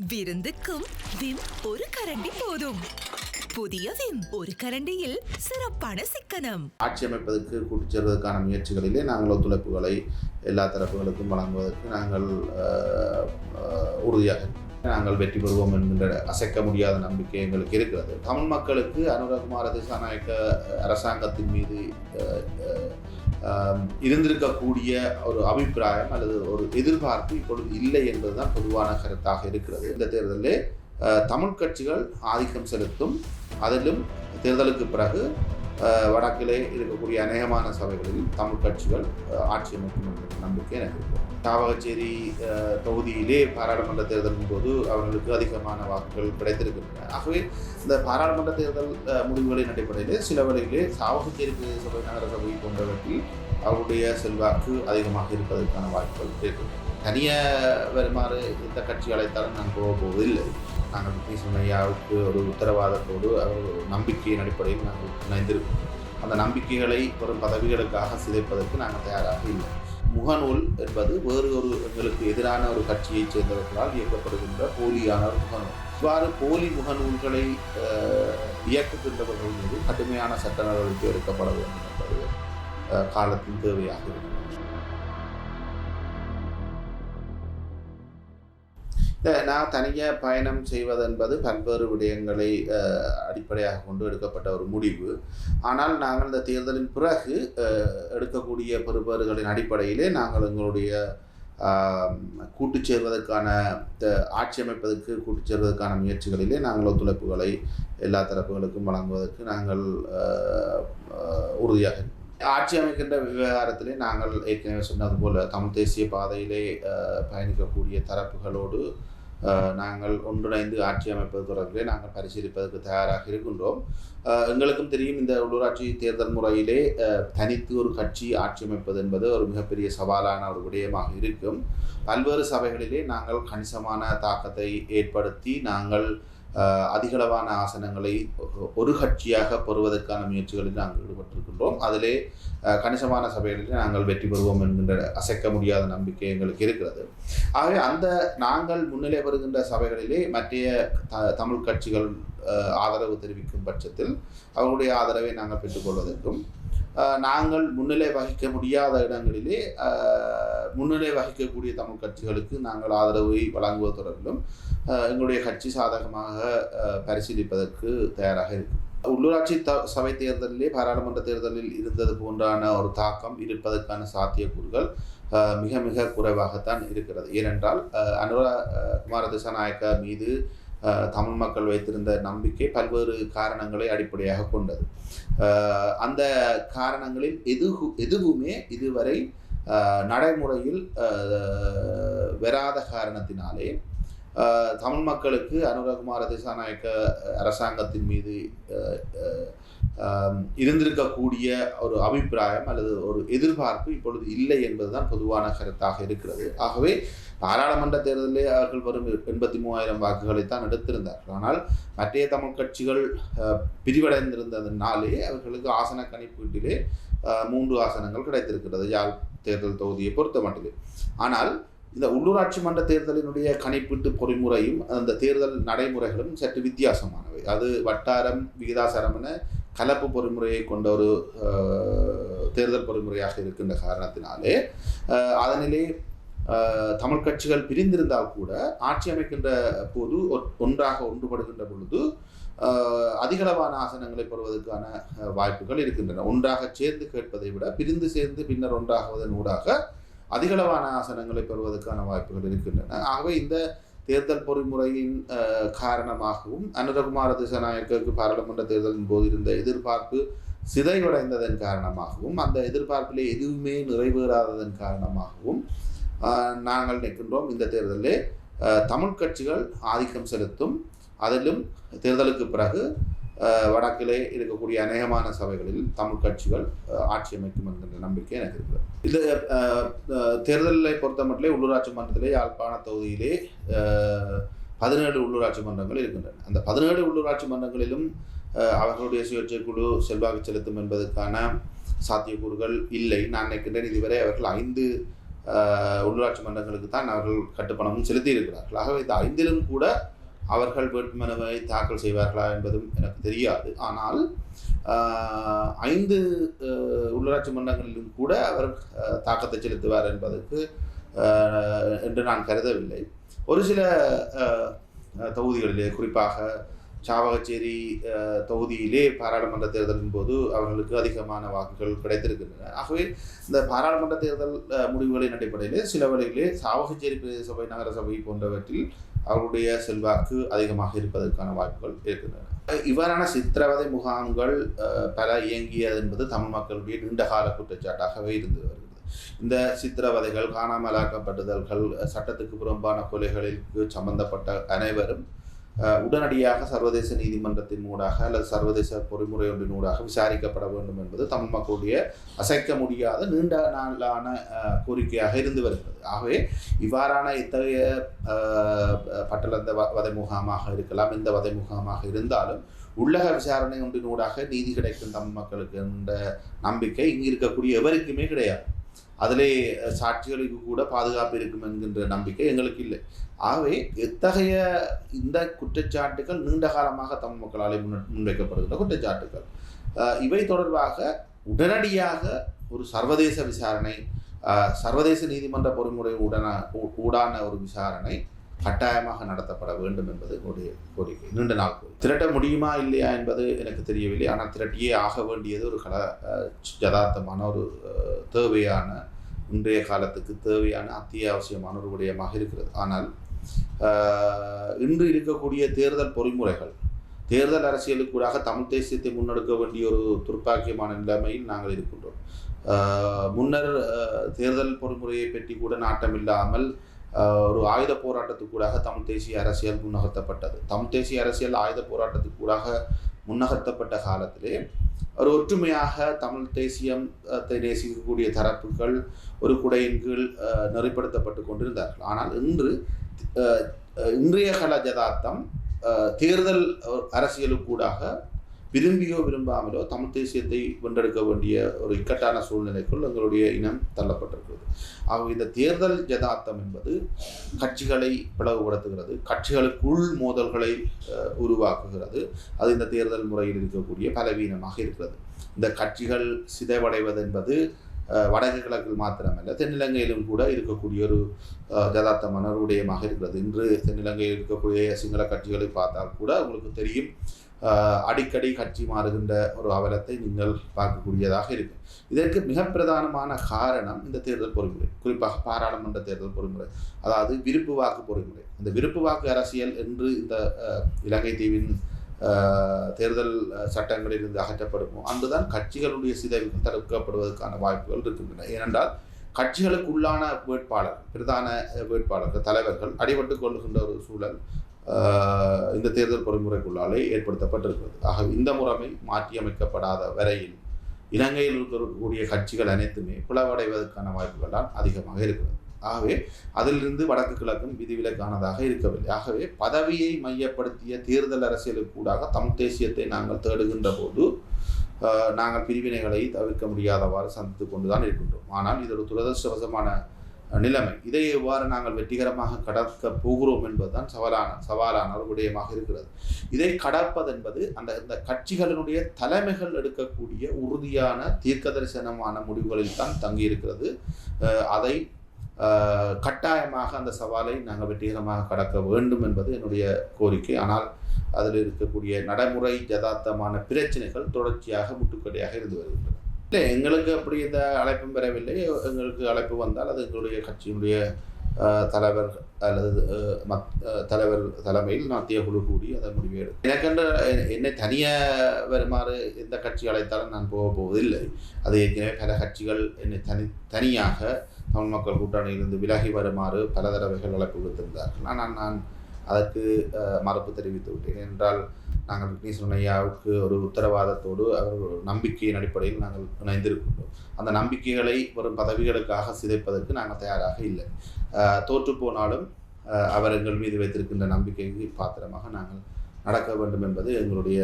விருந்துக்கும் Vim ஒரு கரண்டி போதும். புதிய விம் ஒரு கரண்டியில் சிறப்பான சிக்கனம். ஆட்சி அமைப்பதற்கு கூட்டிச் சேர்வதற்கான முயற்சிகளிலே நாங்கள் ஒத்துழைப்புகளை எல்லா தரப்புகளுக்கும் வழங்குவதற்கு நாங்கள் உறுதியாக நாங்கள் வெற்றி பெறுவோம் என்கின்ற அசைக்க முடியாத நம்பிக்கை எங்களுக்கு இருக்கிறது. தமிழ் மக்களுக்கு அனுரகுமார திசாநாயக்க அரசாங்கத்தின் மீது இருந்திருக்கக்கூடிய ஒரு அபிப்பிராயம் அல்லது ஒரு எதிர்பார்ப்பு இப்பொழுது இல்லை என்பதுதான் பொதுவான கருத்தாக இருக்கிறது. இந்த தேர்தலில் தமிழ் கட்சிகள் ஆதிக்கம் செலுத்தும். அதிலும் தேர்தலுக்கு பிறகு வடக்கிலே இருக்கக்கூடிய அநேகமான சபைகளில் தமிழ் கட்சிகள் ஆட்சி அமைக்கும் என்ற நம்பிக்கை எனக்கு இருக்கு. தொகுதியிலே பாராளுமன்ற தேர்தலின் போது அவர்களுக்கு அதிகமான வாக்குகள் கிடைத்திருக்கின்றன. ஆகவே இந்த பாராளுமன்ற தேர்தல் முடிவுகளின் அடிப்படையிலே சில வேளையிலே சாவகச்சேரி சபை நகர சபை போன்றவற்றில் அவருடைய செல்வாக்கு அதிகமாக இருப்பதற்கான வாய்ப்புகள் இருக்கு தனியாக வருமாறு எந்த கட்சி அழைத்தாலும் நான் போக போவதில்லை நாங்கள் விக்னேஸ்வரன் ஐயாவுக்கு ஒரு உத்தரவாதத்தோடு அவர் ஒரு நம்பிக்கையின் அடிப்படையில் நாங்கள் இணைந்திருக்கோம். அந்த நம்பிக்கைகளை வரும் பதவிகளுக்காக சிதைப்பதற்கு நாங்கள் தயாராக இல்லை. முகநூல் என்பது வேறு ஒரு எங்களுக்கு எதிரான ஒரு கட்சியைச் சேர்ந்தவர்களால் இயக்கப்படுகின்ற போலியான ஒரு முகநூல். இவ்வாறு போலி முகநூல்களை இயக்குகின்றவர்கள் மீது கடுமையான சட்ட நடவடிக்கை எடுக்கப்பட வேண்டும் என்பது காலத்தின் தேவையாக இருக்கிறது நான் தனியாக பயணம் செய்வதென்பது பல்வேறு விடயங்களை அடிப்படையாக கொண்டு எடுக்கப்பட்ட ஒரு முடிவு. ஆனால் நாங்கள் இந்த தேர்தலின் பிறகு எடுக்கக்கூடிய பெறுபேறுகளின் அடிப்படையிலே நாங்கள் எங்களுடைய ஆம், கூட்டுச் சேர்வதற்கான ஆட்சி அமைப்பதற்கு கூட்டுச் சேர்வதற்கான முயற்சிகளிலே நாங்கள் ஒத்துழைப்புகளை எல்லா தரப்புகளுக்கும் வழங்குவதற்கு நாங்கள் உறுதியாக ஆட்சி அமைக்கின்ற விவகாரத்திலே நாங்கள் ஏற்கனவே சொன்னது போல் தமிழ் தேசிய பாதையிலே பயணிக்கக்கூடிய தரப்புகளோடு நாங்கள் ஒன்றிணைந்து ஆட்சி அமைப்பது தொடர்பிலே நாங்கள் பரிசீலிப்பதற்கு தயாராக இருக்கின்றோம். எங்களுக்கும் தெரியும் இந்த உள்ளூராட்சி தேர்தல் முறையிலே தனித்து ஒரு கட்சி ஆட்சி அமைப்பது என்பது ஒரு மிகப்பெரிய சவாலான ஒரு விடயமாக இருக்கும். பல்வேறு சபைகளிலே நாங்கள் கணிசமான தாக்கத்தை ஏற்படுத்தி நாங்கள் அதிகளவான ஆசனங்களை ஒரு கட்சியாக பெறுவதற்கான முயற்சிகளில் நாங்கள் ஈடுபட்டிருக்கின்றோம். அதிலே கணிசமான சபைகளில் நாங்கள் வெற்றி பெறுவோம் என்கின்ற அசைக்க முடியாத நம்பிக்கை எங்களுக்கு இருக்கிறது. ஆகவே அந்த நாங்கள் முன்னிலை பெறுகின்ற சபைகளிலே மற்றைய த தமிழ் கட்சிகள் ஆதரவு தெரிவிக்கும் பட்சத்தில் அவர்களுடைய ஆதரவை நாங்கள் பெற்றுக்கொள்வதற்கும் நாங்கள் முன்னிலை வகிக்க முடியாத இடங்களிலே முன்னிலை வகிக்கக்கூடிய தமிழ் கட்சிகளுக்கு நாங்கள் ஆதரவை வழங்குவது தொடர்பிலும் எங்களுடைய கட்சி சாதகமாக பரிசீலிப்பதற்கு தயாராக இருக்கும். உள்ளூராட்சி த சபை தேர்தலிலே பாராளுமன்ற தேர்தலில் இருந்தது போன்றான ஒரு தாக்கம் இருப்பதற்கான சாத்தியக்கூறுகள் மிக மிக குறைவாகத்தான் இருக்கிறது. ஏனென்றால் அனுரா குமார திசாநாயக்கா மீது தமிழ் மக்கள் வைத்திருந்த நம்பிக்கை பல்வேறு காரணங்களை அடிப்படையாக கொண்டது. அந்த காரணங்களில் எது எதுவுமே இதுவரை நடைமுறையில் வராத காரணத்தினாலே தமிழ் மக்களுக்கு அனுரகுமார திசாநாயக்க அரசாங்கத்தின் மீது இருந்திருக்கக்கூடிய ஒரு அபிப்பிராயம் அல்லது ஒரு எதிர்பார்ப்பு இப்பொழுது இல்லை என்பதுதான் பொதுவான கருத்தாக இருக்கிறது. ஆகவே பாராளுமன்ற தேர்தலிலே அவர்கள் வரும் எண்பத்தி மூவாயிரம் வாக்குகளை தான் எடுத்திருந்தார்கள் ஆனால் மற்றைய தமிழ் கட்சிகள் பிரிவடைந்திருந்ததுனாலே அவர்களுக்கு ஆசன கணிப்பீட்டிலே மூன்று ஆசனங்கள் கிடைத்திருக்கிறது யாழ் தேர்தல் தொகுதியை பொறுத்த மட்டிலே. ஆனால் இந்த உள்ளூராட்சி மன்ற தேர்தலினுடைய கணிப்பீட்டு பொறிமுறையும் அந்த தேர்தல் நடைமுறைகளும் சற்று வித்தியாசமானவை. அது வட்டாரம் விகிதாசாரம் என கலப்பு பொறிமுறையை கொண்ட ஒரு தேர்தல் பொறிமுறையாக இருக்கின்ற காரணத்தினாலே அதனிலே தமிழ் கட்சிகள் பிரிந்திருந்தால் கூட ஆட்சி அமைக்கின்ற போது ஒன்றாக ஒன்றுபடுகின்ற பொழுது அதிகளவான ஆசனங்களை பெறுவதற்கான வாய்ப்புகள் இருக்கின்றன. ஒன்றாக சேர்ந்து கேட்பதை விட பிரிந்து சேர்ந்து பின்னர் ஒன்றாகுவதன் ஊடாக அதிகளவான ஆசனங்களை பெறுவதற்கான வாய்ப்புகள் இருக்கின்றன. ஆகவே இந்த தேர்தல் பொறிமுறையின் காரணமாகவும் அனுரகுமார திசநாயக்கருக்கு பாராளுமன்ற தேர்தலின் போது இருந்த எதிர்பார்ப்பு சிதைவடைந்ததன் காரணமாகவும் அந்த எதிர்பார்ப்பிலே எதுவுமே நிறைவேறாததன் காரணமாகவும் நாங்கள் நிற்கின்றோம் இந்த தேர்தலிலே. தமிழ் கட்சிகள் ஆதிக்கம் செலுத்தும். அதிலும் தேர்தலுக்கு பிறகு வடக்கிலே இருக்கக்கூடிய அநேகமான சபைகளில் தமிழ் கட்சிகள் ஆட்சி அமைக்கும் என்கின்ற நம்பிக்கை எனக்கு இருக்கிறது இது தேர்தலை பொறுத்த மட்டிலே உள்ளூராட்சி மன்றத்திலே யாழ்ப்பாண தொகுதியிலே பதினேழு உள்ளூராட்சி மன்றங்கள் இருக்கின்றன. அந்த பதினேழு உள்ளூராட்சி மன்றங்களிலும் அவர்களுடைய சுயேட்சை குழு செல்வாக்கு செலுத்தும் என்பதற்கான சாத்தியக்கூறுகள் இல்லை. நான் நினைக்கின்றேன் இதுவரை அவர்கள் ஐந்து உள்ளூராட்சி மன்றங்களுக்கு தான் அவர்கள் கட்டுப்பணமும் செலுத்தி இருக்கிறார்கள் ஆகவே இந்த ஐந்திலும் கூட அவர்கள் வேட்புமனுவை தாக்கல் செய்வார்களா என்பதும் எனக்கு தெரியாது. ஆனால் ஐந்து அஹ், உள்ளாட்சி மன்றங்களிலும் கூட அவர் தாக்கத்தை செலுத்துவார் என்பதற்கு என்று நான் கருதவில்லை. ஒரு சில தொகுதிகளிலே குறிப்பாக சாவகச்சேரி தொகுதியிலே பாராளுமன்ற தேர்தலின் போது அவர்களுக்கு அதிகமான வாக்குகள் கிடைத்திருக்கின்றன. ஆகவே இந்த பாராளுமன்ற தேர்தல் முடிவுகளின் அடிப்படையிலே சில வழிகளே சாவகச்சேரி பிரதேச சபை நகர சபை போன்றவற்றில் அவருடைய செல்வாக்கு அதிகமாக இருப்பதற்கான வாய்ப்புகள் இருக்கின்றன. இவ்வாறான சித்திரவதை முகாம்கள் பல இயங்கியது என்பது தமிழ் மக்களுடைய நீண்டகால குற்றச்சாட்டாகவே இருந்து வருகிறது. இந்த சித்திரவதைகள் காணாமலாக்கப்பட்டுதல்கள் சட்டத்துக்கு புறம்பான கொலைகளுக்கு சம்பந்தப்பட்ட அனைவரும் உடனடியாக சர்வதேச நீதிமன்றத்தின் ஊடாக அல்லது சர்வதேச பொறிமுறை ஒன்றின் ஊடாக விசாரிக்கப்பட வேண்டும் என்பது தமிழ் மக்களுடைய அசைக்க முடியாத நீண்ட நாளான கோரிக்கையாக இருந்து வருகிறது. ஆகவே இவ்வாறான இத்தகைய பட்டலந்த வ- வதை முகாமாக இருக்கலாம். எந்த வதை முகாமாக இருந்தாலும் உள்ளக விசாரணை ஒன்றினூடாக நீதி கிடைக்கும் தமிழ் மக்களுக்கு என்ற நம்பிக்கை இங்கு இருக்கக்கூடிய எவருக்குமே கிடையாது. அதிலே சாட்சிகளுக்கு கூட பாதுகாப்பு இருக்கும் என்கின்ற நம்பிக்கை எங்களுக்கு இல்லை. ஆகவே எத்தகைய இந்த குற்றச்சாட்டுகள் நீண்ட காலமாக தமிழ் மக்களால் முன் முன்வைக்கப்படுகின்ற குற்றச்சாட்டுகள்? இவை தொடர்பாக உடனடியாக ஒரு சர்வதேச விசாரணை சர்வதேச நீதிமன்ற பொறிமுறை உடன ஊடான ஒரு விசாரணை கட்டாயமாக நடத்தப்பட வேண்டும் என்பது என்னுடைய கோரிக்கை. நீண்ட நாள் கோரிக்கை. திரட்ட முடியுமா இல்லையா என்பது எனக்கு தெரியவில்லை. ஆனால் திரட்டியே ஆக வேண்டியது ஒரு கல யதார்த்தமான ஒரு தேவையான இன்றைய காலத்துக்கு தேவையான அத்தியாவசியமான ஒரு விடயமாக இருக்கிறது. ஆனால் இன்று இருக்கக்கூடிய தேர்தல் பொறிமுறைகள் தேர்தல் அரசியலுக்கூடாக தமிழ் தேசியத்தை முன்னெடுக்க வேண்டிய ஒரு துர்ப்பாக்கியமான நிலைமையில் நாங்கள் இருக்கின்றோம். முன்னர் தேர்தல் பொறிமுறையை பற்றி கூட நாட்டம் இல்லாமல் ஒரு ஆயுத போராட்டத்துக்கூடாக தமிழ் தேசிய அரசியல் முன்னகர்த்தப்பட்டது. தமிழ் தேசிய அரசியல் ஆயுத போராட்டத்துக்கூடாக முன்னகர்த்தப்பட்ட காலத்திலே ஒரு ஒற்றுமையாக தமிழ் தேசியம் நேசிக்கக்கூடிய தரப்புகள் ஒரு குடையின் கீழ் நெறிப்படுத்தப்பட்டு கொண்டிருந்தார்கள். ஆனால் இன்று இன்றைய கல ஜதார்த்தம் தேர்தல் அரசியலுக்கூடாக விரும்பியோ விரும்பாமலோ தமிழ் தேசியத்தை வென்றெடுக்க வேண்டிய ஒரு இக்கட்டான சூழ்நிலைக்குள் எங்களுடைய இனம் தள்ளப்பட்டிருக்கிறது. ஆகவே இந்த தேர்தல் ஜதார்த்தம் என்பது கட்சிகளை பிளவுபடுத்துகிறது கட்சிகளுக்குள் மோதல்களை உருவாக்குகிறது. அது இந்த தேர்தல் முறையில் இருக்கக்கூடிய பலவீனமாக இருக்கிறது. இந்த கட்சிகள் சிதைவடைவது என்பது வடக்கு கிழக்கில் மாத்திரமல்ல தென்னிலங்கையிலும் கூட இருக்கக்கூடிய ஒரு ஜதார்த்த யதார்த்தமான ஒரு விடயமாக இருக்கிறது. இன்று தென்னிலங்கையில் இருக்கக்கூடிய சிங்கள கட்சிகளை பார்த்தால் கூட உங்களுக்கு தெரியும் அடிக்கடி கட்சி மாறுகின்ற ஒரு அவலத்தை நீங்கள் பார்க்கக்கூடியதாக இருக்கும். இதற்கு மிக பிரதானமான காரணம் இந்த தேர்தல் பொறிமுறை. குறிப்பாக பாராளுமன்ற தேர்தல் பொறிமுறை. அதாவது விருப்பு வாக்கு பொறிமுறை. இந்த விருப்பு வாக்கு அரசியல் என்று இந்த இலங்கை தீவின் தேர்தல் சட்டங்களிலிருந்து சட்டங்களில் இருந்து அகற்றப்படுமோ அன்றுதான் கட்சிகளுடைய சிதைவுகள் தடுக்கப்படுவதற்கான வாய்ப்புகள் இருக்கின்றன. ஏனென்றால் கட்சிகளுக்குள்ளான வேட்பாளர் பிரதான வேட்பாளர்கள் தலைவர்கள் அடிபட்டு கொள்ளுகின்ற ஒரு சூழல் இந்த தேர்தல் பொறிமுறைக்குள்ளாலே ஏற்படுத்தப்பட்டிருக்கிறது. ஆக இந்த முறைமை மாற்றியமைக்கப்படாத வரையில் இலங்கையில் இருக்கக்கூடிய கட்சிகள் அனைத்துமே பிளவடைவதற்கான வாய்ப்புகள் தான் அதிகமாக இருக்கிறது. ஆகவே அதிலிருந்து வடக்கு கிழக்கும் விதிவிலக்கானதாக இருக்கவில்லை. ஆகவே பதவியை மையப்படுத்திய தேர்தல் அரசியலுக்கூடாக தமிழ் தேசியத்தை நாங்கள் தேடுகின்ற போது நாங்கள் பிரிவினைகளை தவிர்க்க முடியாதவாறு சந்தித்து கொண்டுதான் இருக்கின்றோம். ஆனால் இது ஒரு துரதிருஷ்டவசமான நிலைமை. இதை எவ்வாறு நாங்கள் வெற்றிகரமாக கடக்க போகிறோம் என்பதுதான் சவாலான சவாலான ஒரு விடயமாக இருக்கிறது. இதை கடப்பது என்பது அந்த இந்த கட்சிகளினுடைய தலைமைகள் எடுக்கக்கூடிய உறுதியான தீர்க்க தரிசனமான முடிவுகளில் தான் தங்கியிருக்கிறது. அதை கட்டாயமாக அந்த சவாலை நாங்கள் வெற்றிகரமாக கடக்க வேண்டும் என்பது என்னுடைய கோரிக்கை. ஆனால் அதில் இருக்கக்கூடிய நடைமுறை யதார்த்தமான பிரச்சனைகள் தொடர்ச்சியாக முட்டுக்கடையாக இருந்து வருகின்றன. இல்லை எங்களுக்கு அப்படி இந்த அழைப்பும் பெறவில்லை எங்களுக்கு அழைப்பு வந்தால் அது எங்களுடைய கட்சியினுடைய தலைவர் அல்லது மத் தலைவர் தலைமையில் மத்திய குழு கூடி அதை முடிவு எடுக்கும் எனக்கென்று என்னை தனியாக வருமாறு எந்த கட்சி அழைத்தாலும் நான் போக போவதில்லை. அது ஏற்கனவே பல கட்சிகள் என்னை தனி தனியாக தமிழ் மக்கள் கூட்டணியிலிருந்து விலகி வருமாறு பல தடவைகள் அழைப்பு விடுத்திருந்தார்கள். ஆனால் நான் அதற்கு மறுப்பு தெரிவித்து விட்டேன். என்றால் நாங்கள் விக்னேஸ்வரன் ஐயாவுக்கு ஒரு உத்தரவாதத்தோடு அவர் ஒரு நம்பிக்கையின் அடிப்படையில் நாங்கள் இணைந்திருக்கின்றோம். அந்த நம்பிக்கைகளை வரும் பதவிகளுக்காக சிதைப்பதற்கு நாங்கள் தயாராக இல்லை. தோற்று போனாலும் அவர் எங்கள் மீது வைத்திருக்கின்ற நம்பிக்கைக்கு பாத்திரமாக நாங்கள் நடக்க வேண்டும் என்பது எங்களுடைய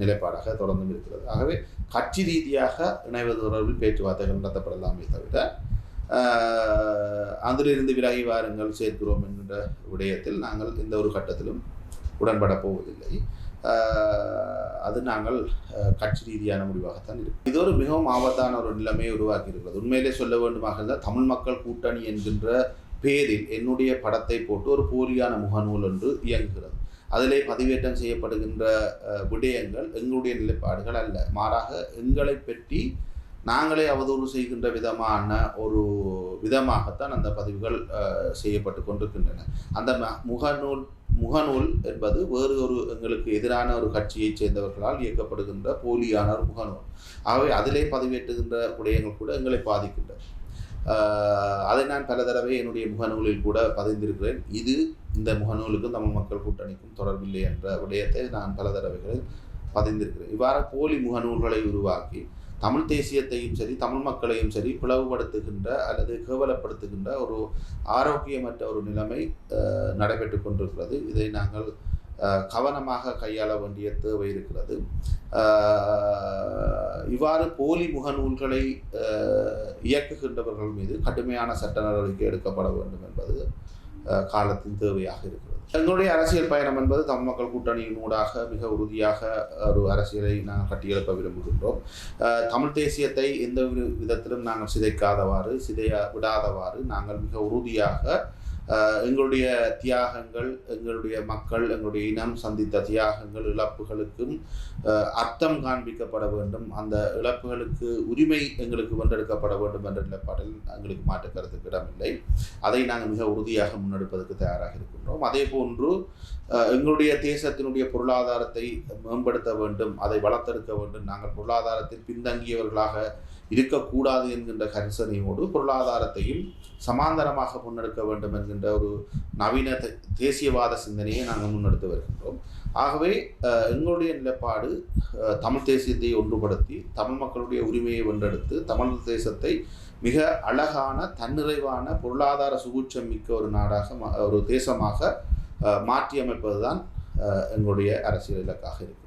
நிலைப்பாடாக தொடர்ந்தும் இருக்கிறது. ஆகவே கட்சி ரீதியாக இணைவது தொடர்பில் பேச்சுவார்த்தைகள் நடத்தப்படலாமே தவிர அதிலிருந்து விலகி வாருங்கள் சேர்க்கிறோம் என்கின்ற விடயத்தில் நாங்கள் எந்த ஒரு கட்டத்திலும் உடன்பட போவதில்லை. அது நாங்கள் கட்சி ரீதியான முடிவாகத்தான் இருக்கும் இது ஒரு மிகவும் ஆபத்தான ஒரு நிலைமையை உருவாக்கி இருக்கிறது உண்மையிலே சொல்ல வேண்டுமாக இருந்தால் தமிழ் மக்கள் கூட்டணி என்கின்ற பேரில் என்னுடைய படத்தை போட்டு ஒரு போலியான முகநூல் ஒன்று இயங்குகிறது. அதிலே பதிவேற்றம் செய்யப்படுகின்ற விடயங்கள் எங்களுடைய நிலைப்பாடுகள் அல்ல. மாறாக எங்களை பற்றி நாங்களே அவதூறு செய்கின்ற விதமான ஒரு விதமாகத்தான் அந்த பதிவுகள் செய்யப்பட்டு கொண்டிருக்கின்றன. அந்த முகநூல் முகநூல் என்பது வேறு ஒரு எங்களுக்கு எதிரான ஒரு கட்சியைச் சேர்ந்தவர்களால் இயக்கப்படுகின்ற போலியான ஒரு முகநூல். ஆகவே அதிலே பதிவேற்றுகின்ற விடயங்கள் கூட எங்களை பாதிக்கின்றன. அதை நான் பல தடவை என்னுடைய முகநூலில் கூட பதிந்திருக்கிறேன். இது இந்த முகநூலுக்கும் தமிழ் மக்கள் கூட்டணிக்கும் தொடர்பில்லை என்ற விடயத்தை நான் பல தடவைகளில் பதிந்திருக்கிறேன். இவ்வாறு போலி முகநூல்களை உருவாக்கி தமிழ் தேசியத்தையும் சரி தமிழ் மக்களையும் சரி பிளவுபடுத்துகின்ற அல்லது கேவலப்படுத்துகின்ற ஒரு ஆரோக்கியமற்ற ஒரு நிலைமை நடைபெற்று கொண்டிருக்கிறது. இதை நாங்கள் கவனமாக கையாள வேண்டிய தேவை இருக்கிறது. இவ்வாறு போலி முகநூல்களை இயக்குகின்றவர்கள் மீது கடுமையான சட்ட நடவடிக்கை எடுக்கப்பட வேண்டும் என்பது காலத்தின் தேவையாக இருக்கிறது. எங்களுடைய அரசியல் பயணம் என்பது தமிழ் மக்கள் கூட்டணியின் ஊடாக மிக உறுதியாக ஒரு அரசியலை நாங்கள் கட்டியெழுப்ப விரும்புகின்றோம். தமிழ் தேசியத்தை எந்த விதத்திலும் நாங்கள் சிதைக்காதவாறு சிதைய விடாதவாறு நாங்கள் மிக உறுதியாக எங்களுடைய தியாகங்கள் எங்களுடைய மக்கள் எங்களுடைய இனம் சந்தித்த தியாகங்கள் இழப்புகளுக்கும் அர்த்தம் காண்பிக்கப்பட வேண்டும். அந்த இழப்புகளுக்கு உரிமை எங்களுக்கு வென்றெடுக்கப்பட வேண்டும் என்ற நிலைப்பாட்டில் எங்களுக்கு மாற்று இடமில்லை. அதை நாங்கள் மிக உறுதியாக முன்னெடுப்பதற்கு தயாராக இருக்கின்றோம். அதே போன்று எங்களுடைய தேசத்தினுடைய பொருளாதாரத்தை மேம்படுத்த வேண்டும் அதை வளர்த்தெடுக்க வேண்டும். நாங்கள் பொருளாதாரத்தில் பின்தங்கியவர்களாக இருக்கக்கூடாது என்கின்ற கரிசனையோடு பொருளாதாரத்தையும் சமாந்தரமாக முன்னெடுக்க வேண்டும் என்கின்ற ஒரு நவீன தே- தேசியவாத சிந்தனையை நாங்கள் முன்னெடுத்து வருகின்றோம். ஆகவே எங்களுடைய நிலைப்பாடு தமிழ் தேசியத்தை ஒன்றுபடுத்தி தமிழ் மக்களுடைய உரிமையை வென்றெடுத்து தமிழ் தேசத்தை மிக அழகான தன்னிறைவான பொருளாதார சுகூச்சம் மிக்க ஒரு நாடாக ஒரு தேசமாக அஹ், மாற்றியமைப்பதுதான் எங்களுடைய அரசியல் இலக்காக இருக்கும்